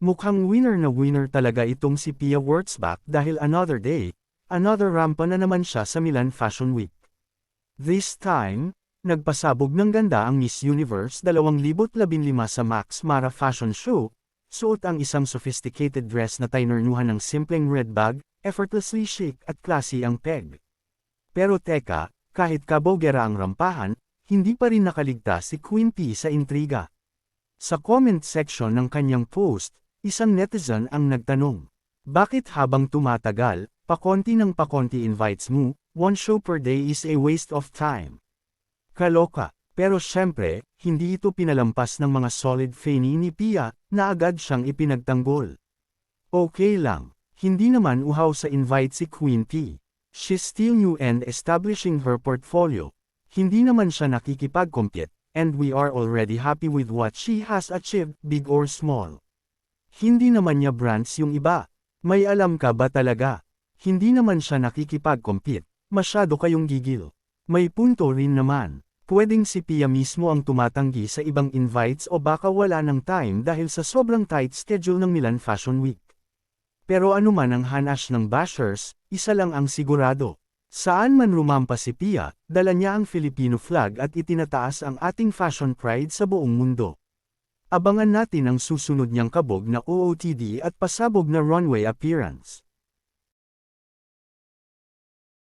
Mukhang winner na winner talaga itong si Pia Wurtzbach dahil another day, another rampa na naman siya sa Milan Fashion Week. This time, nagpasabog ng ganda ang Miss Universe 2015 sa Max Mara Fashion Show, suot ang isang sophisticated dress na tinornuhan ng simpleng red bag, effortlessly chic at classy ang peg. Pero teka, kahit kabogera ang rampahan, hindi pa rin nakaligtas si Queen P sa intriga. Sa comment section ng kanyang post, isang netizen ang nagtanong, Bakit habang tumatagal, pakonti ng pakonti invites mo, one show per day is a waste of time. Kaloka, pero syempre, hindi ito pinalampas ng mga solid fanny ni Pia, na agad siyang ipinagtanggol. Okay lang, hindi naman uhaw sa invite si Queen P. She's still new and establishing her portfolio. Hindi naman siya nakikipag-compete, and we are already happy with what she has achieved, big or small. Hindi naman niya brands yung iba. May alam ka ba talaga? Hindi naman siya nakikipag-compete. Masyado kayong gigil. May punto rin naman. Pwedeng si Pia mismo ang tumatanggi sa ibang invites o baka wala ng time dahil sa sobrang tight schedule ng Milan Fashion Week. Pero anuman ang hanash ng bashers, isa lang ang sigurado. Saan man rumampa si Pia, dala niya ang Filipino flag at itinataas ang ating fashion pride sa buong mundo. Abangan natin ang susunod niyang kabog na OOTD at pasabog na runway appearance.